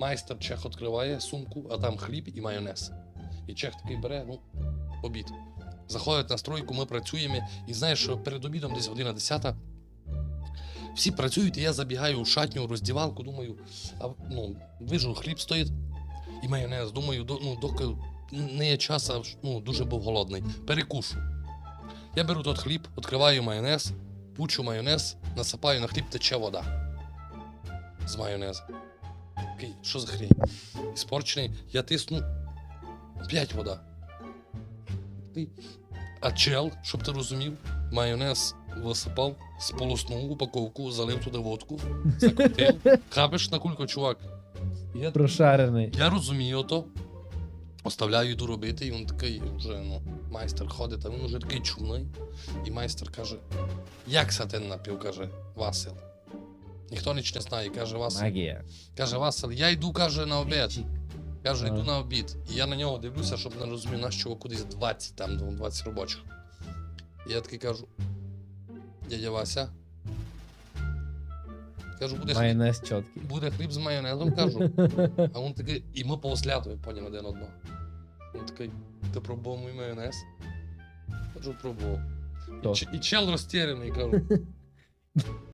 Майстер чех відкриває сумку, а там хліб і майонез. І чех такий бере, ну, обід. Заходить на стройку, ми працюємо, і знаєш, що перед обідом десь година 10 всі працюють, і я забігаю у шатню, у роздівалку, думаю, а ну, вижу, хліб стоїть і майонез. Думаю, до, ну, доки не є час, а ну, дуже був голодний. Перекушу. Я беру тот хліб, відкриваю майонез, пучу майонез, насипаю на хліб, тече вода. З майонезу. Такий, що за хрень? Іспорчений, я тисну. П'ять вода. А чел, щоб ти розумів, майонез висипав, сполоснув упаковку, залив туди водку, закрутив. Хабиш на кульку, чувак. Я, Прошарений. я розумію то. Оставляю, йду робити, і він такий вже, ну, майстер ходить, а він вже такий чумний. І майстер каже: Як ти напів? каже Васил. Ніхто ніч не знає, каже Васил. Магія. Каже Васил, я йду, каже, на обід. Каже, йду на обід. І я на нього дивлюся, щоб не розумів, на що кудись 20 там, ну, 20 робочих. І я такий кажу: дядя Вася. Кажу, буде хліб, Майонез чіткий. буде хліб з майонезом, кажу. А він такий, і ми повслятуємо потім один одного. Він такий, ти пробував мій майонез? Кажу, пробував. І, ч- і чел розтєрений, кажу.